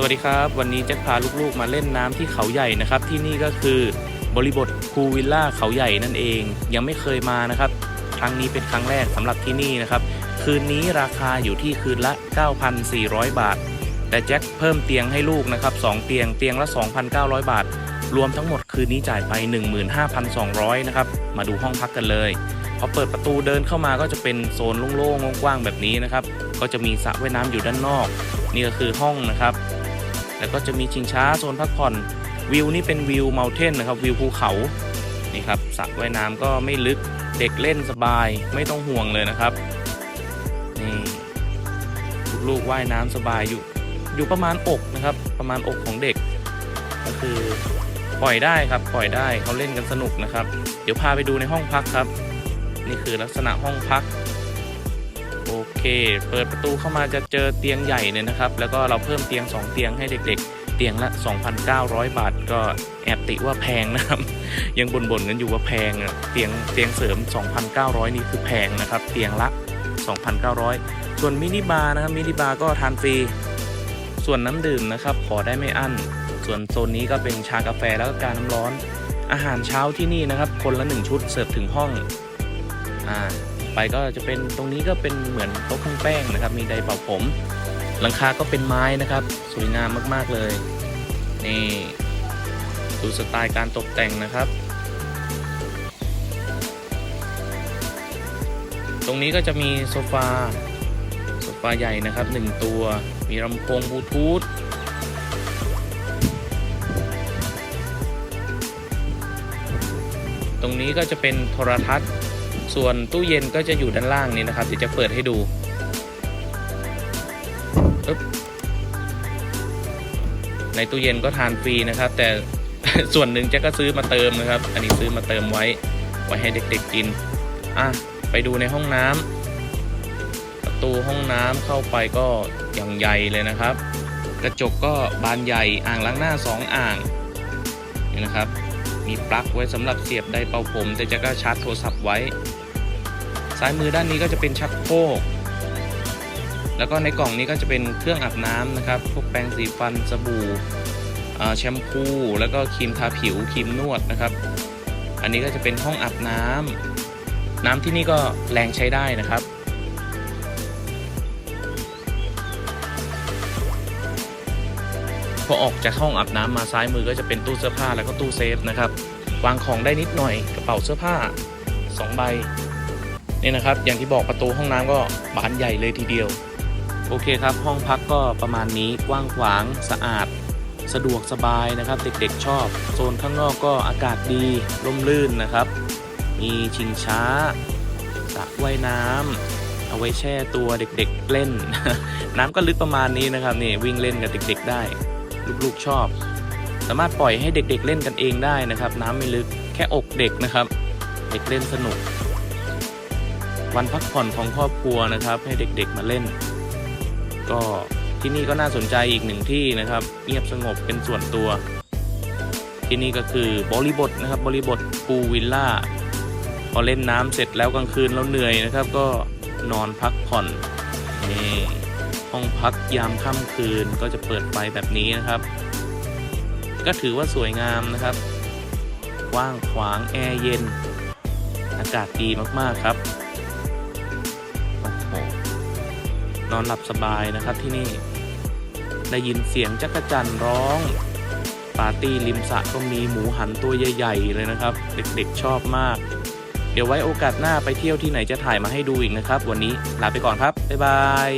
สวัสดีครับ วันนี้แจ็คพาลูกๆมาเล่นน้ำที่เขาใหญ่นะครับ ที่นี่ก็คือบริบทพูวิลล่าเขาใหญ่นั่นเอง ยังไม่เคยมานะครับ ครั้งนี้เป็นครั้งแรกสำหรับที่นี่นะครับ คืนนี้ราคาอยู่ที่คืนละ 9,400 บาท แต่แจ็คเพิ่มเตียงให้ลูกนะครับ2เตียงเตียงละ 2,900 บาท รวมทั้งหมดคืนนี้จ่ายไป 15,200นะครับมาดูห้องพักกันเลยพอเปิดประตูเดินเข้ามาก็จะเป็นโซนโล่งๆกว้างๆแบบนี้นะครับ ก็จะมีสระว่ายน้ำอยู่ด้านนอก นี่ก็คือห้องนะครับ แล้วก็จะมีชิงช้าโซนพักผ่อนวิวนี่เป็นวิวเมลเทนนะครับวิวภูเขานี่ครับสระว่ายน้ำก็ไม่ลึกเด็กเล่นสบายไม่ต้องห่วงเลยนะครับนี่ลูกๆว่ายน้ำสบายอยู่อยู่ประมาณอกนะครับ ประมาณอกของเด็ก ก็คือปล่อยได้ครับปล่อยได้เขาเล่นกันสนุกนะครับ เดี๋ยวพาไปดูในห้องพักครับ นี่คือลักษณะห้องพัก เค เปิดประตูเข้ามาจะเจอเตียงใหญ่เนี่ยนะครับ แล้วก็เราเพิ่มเตียง 2 เตียงให้เด็ก ๆ เตียงละ 2,900 บาท ก็แอบติว่าแพงนะครับ ยังบ่นๆกันอยู่ว่าแพงอะเตียงเตียงเสริม 2,900 นี่คือแพงนะครับ เตียงละ 2,900 ส่วนมินิบาร์นะครับมินิบาร์ก็ทานฟรี ส่วนน้ำดื่มนะครับ ขอได้ไม่อั้น ส่วนโซนนี้ก็เป็นชากาแฟแล้วก็การน้ำร้อน อาหารเช้าที่นี่นะครับ คนละหนึ่งชุดเสิร์ฟถึงห้องอ่า ไปก็จะเป็นตรงนี้ก็เป็นเหมือนโต๊ะเครื่องแป้งนะครับ มีไดร์เป่าผม หลังคาก็เป็นไม้นะครับ สวยงามมากๆเลย นี่ดูสไตล์การตกแต่งนะครับ ตรงนี้ก็จะมีโซฟาโซฟาใหญ่นะครับหนึ่งตัว มีลำโพงบลูทูธตรงนี้ก็จะเป็นโทรทัศน์ ส่วนตู้เย็นก็จะอยู่ด้านล่างนี้นะครับเดี๋ยวจะเปิดให้ดูในตู้เย็นก็ทานฟรีนะครับ แต่ส่วนหนึ่งจ็คก็ซื้อมาเติมนะครับ อันนี้ซื้อมาเติมไว้ไว้ให้เด็กๆกินอะไปดูในห้องน้ำประตูห้องน้ำเข้าไปก็อย่างใหญ่เลยนะครับ กระจกก็บานใหญ่อ่างล้างหน้าสองอ่างนี่นะครับ มีปลั๊กไว้สำหรับเสียบไดร์เป่าผม แต่จะก็ชาร์จโทรศัพท์ไว้ ซ้ายมือด้านนี้ก็จะเป็นชักโครกแล้วก็ในกล่องนี้ก็จะเป็นเครื่องอาบน้ำนะครับพวกแปรงสีฟันสบู่แชมพู แล้วก็ครีมทาผิวครีมนวดนะครับ อันนี้ก็จะเป็นห้องอาบน้ำน้ำที่นี่ก็แรงใช้ได้นะครับ พอออกจากห้องอาบน้ำมาซ้ายมือก็จะเป็นตู้เสื้อผ้าแล้วก็ตู้เซฟนะครับวางของได้นิดหน่อยกระเป๋าเสื้อผ้า2ใบนี่นะครับ อย่างที่บอกประตูห้องน้ำก็บานใหญ่เลยทีเดียว โอเคครับ ห้องพักก็ประมาณนี้กว้างขวางสะอาด สะดวกสบายนะครับ เด็กๆชอบ โซนข้างนอกก็อากาศดีร่มรื่นนะครับ มีชิงช้าสระว่ายน้ำเอาไว้แช่ตัวเด็กๆเล่น น้ำก็ลึกประมาณนี้นะครับนี่วิ่งเล่นกับเด็ก ๆ ได้ ลูกๆชอบ สามารถปล่อยให้เด็กๆเล่นกันเองได้นะครับ น้ำไม่ลึกแค่อกเด็กนะครับ เด็กเล่นสนุก วันพักผ่อนของครอบครัวนะครับ ให้เด็กๆมาเล่น ก็ที่นี่ก็น่าสนใจอีกหนึ่งที่นะครับ เงียบสงบเป็นส่วนตัว ที่นี่ก็คือบริบทนะครับ บริบทปูวิลล่าพอเล่นน้ำเสร็จแล้วกลางคืนเราเหนื่อยนะครับ ก็นอนพักผ่อนนี่ ห้องพักยามค่ำคืนก็จะเปิดไฟแบบนี้นะครับ ก็ถือว่าสวยงามนะครับกว้างขวางแอร์เย็น อากาศดีมากๆครับโอ้โหนอนหลับสบายนะครับที่นี่ ได้ยินเสียงจักรจันร้อง ปาร์ตี้ริมสระก็มีหมูหันตัวใหญ่ๆเลยนะครับ เด็กๆชอบมาก เดี๋ยวไว้โอกาสหน้าไปเที่ยวที่ไหนจะถ่ายมาให้ดูอีกนะครับ วันนี้ลาไปก่อนครับ บ๊ายบาย